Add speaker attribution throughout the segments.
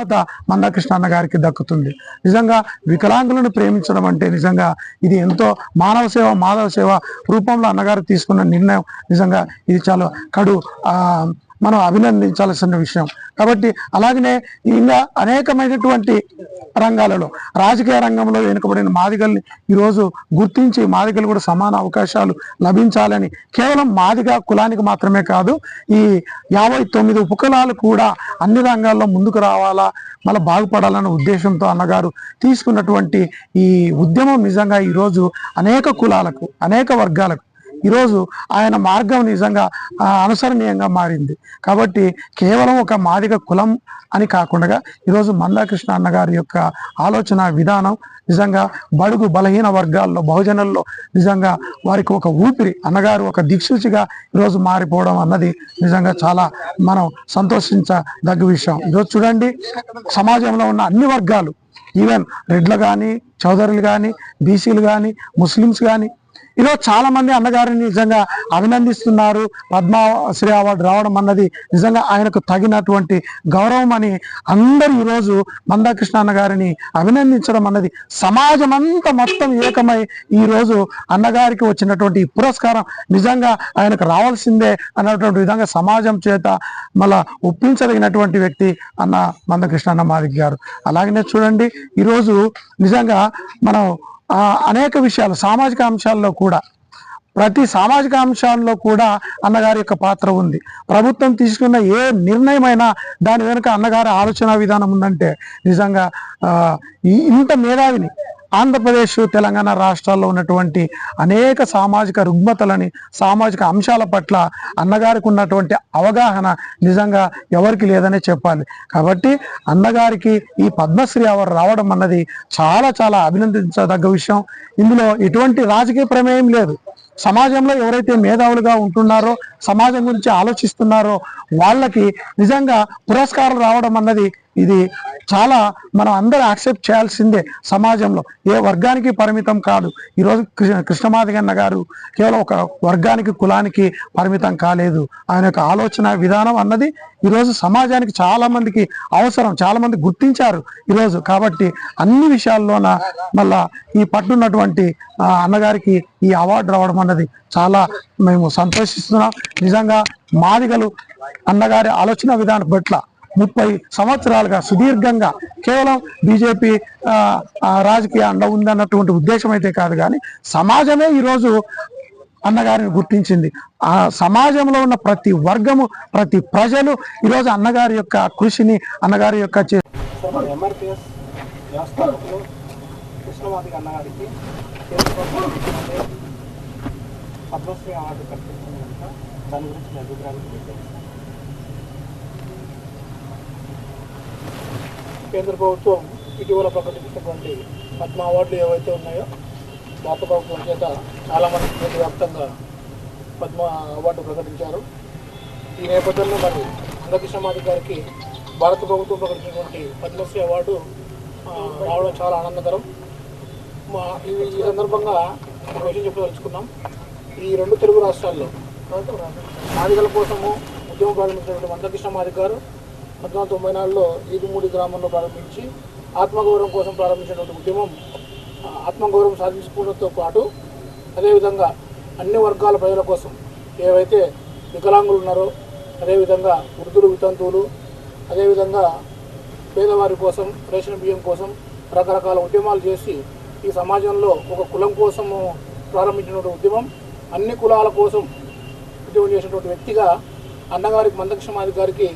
Speaker 1: ఘనత మందాకృష్ణ అన్న గారికి దక్కుతుంది. నిజంగా వికలాంగులను ప్రేమించడం అంటే నిజంగా ఇది ఎంతో మానవ సేవ మాధవ సేవ రూపంలో అన్నగారు తీసుకున్న నిర్ణయం. నిజంగా ఇది చాలా కడు ఆ, మనం అభినందించాల్సిన విషయం. కాబట్టి అలాగనే ఇంకా అనేకమైనటువంటి రంగాలలో రాజకీయ రంగంలో వెనుకబడిన మాదిగల్ని ఈరోజు గుర్తించి మాదిగలు కూడా సమాన అవకాశాలు లభించాలని కేవలం మాదిగ కులానికి మాత్రమే కాదు ఈ యాభై తొమ్మిది ఉపకులాలు కూడా అన్ని రంగాల్లో ముందుకు రావాలా మళ్ళీ బాగుపడాలన్న ఉద్దేశంతో అన్నగారు తీసుకున్నటువంటి ఈ ఉద్యమం నిజంగా ఈరోజు అనేక కులాలకు అనేక వర్గాలకు ఈరోజు ఆయన మార్గం నిజంగా అనుసరణీయంగా మారింది. కాబట్టి కేవలం ఒక మాదిగ కులం అని కాకుండా ఈరోజు మందాకృష్ణ అన్నగారి యొక్క ఆలోచన విధానం నిజంగా బడుగు బలహీన వర్గాల్లో బహుజనుల్లో నిజంగా వారికి ఒక ఊపిరి అన్నగారు ఒక దిక్సూచిగా ఈరోజు మారిపోవడం అన్నది నిజంగా చాలా మనం సంతోషించదగ్గ విషయం. ఈరోజు చూడండి సమాజంలో ఉన్న అన్ని వర్గాలు ఈవెన్ రెడ్లు కానీ చౌదరులు కానీ బీసీలు కానీ ముస్లిమ్స్ కానీ ఈరోజు చాలా మంది అన్నగారిని నిజంగా అభినందిస్తున్నారు. పద్మశ్రీ అవార్డు రావడం అన్నది నిజంగా ఆయనకు తగినటువంటి గౌరవం అని అందరూ ఈరోజు మందాకృష్ణ అన్నగారిని అభినందించడం అన్నది సమాజం అంతా మొత్తం ఏకమై ఈ రోజు అన్నగారికి వచ్చినటువంటి ఈ పురస్కారం నిజంగా ఆయనకు రావాల్సిందే అన్నటువంటి విధంగా సమాజం చేత మళ్ళా ఒప్పించదగినటువంటి వ్యక్తి అన్న మందకృష్ణ అన్న మాదిక్ గారు అలాగనే చూడండి ఈరోజు నిజంగా మనం అనేక విషయాలు సామాజిక అంశాల్లో కూడా. ప్రతి సామాజిక అంశాల్లో కూడా అన్నగారి యొక్క పాత్ర ఉంది. ప్రభుత్వం తీసుకున్న ఏ నిర్ణయమైనా దాని వెనుక అన్నగారి ఆలోచన విధానం ఉందంటే నిజంగా ఆ, ఇంత మేధావిని ఆంధ్రప్రదేశ్ తెలంగాణ రాష్ట్రాల్లో ఉన్నటువంటి అనేక సామాజిక రుగ్మతలని సామాజిక అంశాల పట్ల అన్నగారికి ఉన్నటువంటి అవగాహన నిజంగా ఎవరికి లేదనే చెప్పాలి. కాబట్టి అన్నగారికి ఈ పద్మశ్రీ అవార్డు రావడం అన్నది చాలా చాలా అభినందించదగ్గ విషయం. ఇందులో ఎటువంటి రాజకీయ ప్రమేయం లేదు. సమాజంలో ఎవరైతే మేధావులుగా ఉంటున్నారో సమాజం గురించి ఆలోచిస్తున్నారో వాళ్ళకి నిజంగా పురస్కారం రావడం అన్నది ఇది చాలా మనం అందరూ యాక్సెప్ట్ చేయాల్సిందే సమాజంలో. ఏ వర్గానికి పరిమితం కాదు. ఈరోజు కృష్ణ కృష్ణమాదిగన్న గారు కేవలం ఒక వర్గానికి కులానికి పరిమితం కాలేదు. ఆయన యొక్క ఆలోచన విధానం అన్నది ఈరోజు సమాజానికి చాలా మందికి అవసరం చాలా మంది గుర్తించారు ఈరోజు కాబట్టి అన్ని విషయాల్లోన మళ్ళా ఈ పట్టున్నటువంటి అన్నగారికి ఈ అవార్డు రావడం అన్నది చాలా మేము సంతోషిస్తున్నాం. నిజంగా మాదిగలు అన్నగారి ఆలోచన విధానం పట్ల ముప్పై సంవత్సరాలుగా సుదీర్ఘంగా కేవలం బీజేపీ రాజకీయ అండ ఉందన్నటువంటి ఉద్దేశం అయితే కాదు కానీ సమాజమే ఈరోజు అన్నగారిని గుర్తించింది. ఆ సమాజంలో ఉన్న ప్రతి వర్గము ప్రతి ప్రజలు ఈరోజు అన్నగారి యొక్క కృషిని అన్నగారి యొక్క చే-
Speaker 2: పద్మశ్రీ అవార్డు కల్పిస్తుంది కనుక దాని గురించి మీ అభిప్రాయాలు తెలియజేయండి. కేంద్ర ప్రభుత్వం ఇటీవల ప్రకటించినటువంటి పద్మ అవార్డులు ఏవైతే ఉన్నాయో భారత ప్రభుత్వం చేత చాలామంది దేశవ్యాప్తంగా పద్మ అవార్డు ప్రకటించారు. ఈ నేపథ్యంలో మరి అందకృష్ణమాది గారికి భారత ప్రభుత్వం ప్రకటించినటువంటి పద్మశ్రీ అవార్డు రావడం చాలా ఆనందకరం. మా ఈ సందర్భంగా ఒక విషయం చెప్పదలుచుకున్నాం. ఈ రెండు తెలుగు రాష్ట్రాల్లో మాదిగల కోసము ఉద్యమం ప్రారంభించినటువంటి మందకృష్ణ మాదిగ గారు పద్నాలుగు తొంభై నాలుగులో ఈదుమూడి గ్రామంలో ప్రారంభించి ఆత్మగౌరవం కోసం ప్రారంభించినటువంటి ఉద్యమం ఆత్మగౌరవం సాధించుకోవడంతో పాటు అదేవిధంగా అన్ని వర్గాల ప్రజల కోసం ఏవైతే వికలాంగులు ఉన్నారో అదేవిధంగా వృద్ధులు వితంతువులు అదేవిధంగా పేదవారి కోసం రేషన్ బియ్యం కోసం రకరకాల ఉద్యమాలు చేసి ఈ సమాజంలో ఒక కులం కోసము ప్రారంభించినటువంటి ఉద్యమం అన్ని కులాల కోసం ఉద్యమం చేసినటువంటి వ్యక్తిగా అన్నగారికి మందక్షమాధికారికి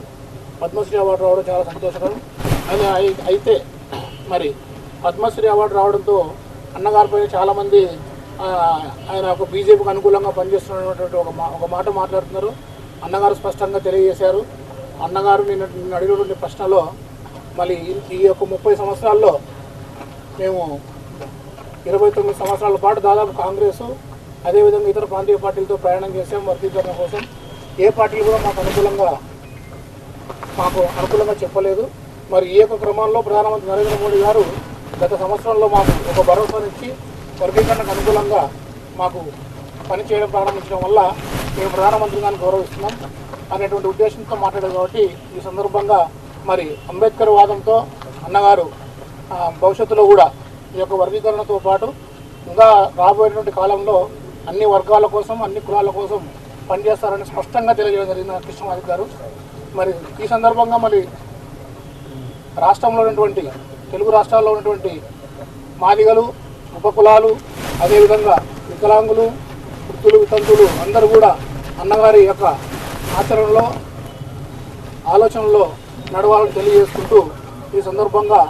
Speaker 2: పద్మశ్రీ అవార్డు రావడం చాలా సంతోషకరం. అని అయితే మరి పద్మశ్రీ అవార్డు రావడంతో అన్నగారిపై చాలామంది ఆయన ఒక బీజేపీకి అనుకూలంగా పనిచేస్తున్నటువంటి ఒక మా ఒక మాట మాట్లాడుతున్నారు. అన్నగారు స్పష్టంగా తెలియజేశారు. అన్నగారు నిన్న అడిగినటువంటి ప్రశ్నలో మళ్ళీ ఈ- ఈ యొక్క ముప్పై సంవత్సరాల్లో మేము ఇరవై తొమ్మిది సంవత్సరాల పాటు దాదాపు కాంగ్రెస్ అదేవిధంగా ఇతర ప్రాంతీయ పార్టీలతో ప్రయాణం చేసాం వర్గీకరణ కోసం. ఏ పార్టీలు కూడా మాకు అనుకూలంగా మాకు అనుకూలంగా చెప్పలేదు. మరి ఈ యొక్క క్రమంలో ప్రధానమంత్రి నరేంద్ర మోడీ గారు గత సంవత్సరంలో మాకు ఒక భరోసానిచ్చి వర్గీకరణకు అనుకూలంగా మాకు పనిచేయడం ప్రారంభించడం వల్ల మేము ప్రధానమంత్రి గారిని గౌరవిస్తున్నాం అనేటువంటి ఉద్దేశంతో మాట్లాడారు కాబట్టి ఈ సందర్భంగా మరి అంబేద్కర్ వాదంతో అన్నగారు భవిష్యత్తులో కూడా ఈ యొక్క వర్గీకరణతో పాటు ఇంకా రాబోయేటువంటి కాలంలో అన్ని వర్గాల కోసం అన్ని కులాల కోసం పనిచేస్తారని స్పష్టంగా తెలియజేయడం జరిగింది కృష్ణమాది గారు. మరి ఈ సందర్భంగా మరి రాష్ట్రంలో ఉన్నటువంటి తెలుగు రాష్ట్రాల్లో ఉన్నటువంటి మాదిగలు ఉపకులాలు అదేవిధంగా వికలాంగులు వృద్ధులు వితంతులు అందరూ కూడా అన్నగారి యొక్క ఆచరణలో ఆలోచనలో నడవాలని తెలియజేసుకుంటూ ఈ సందర్భంగా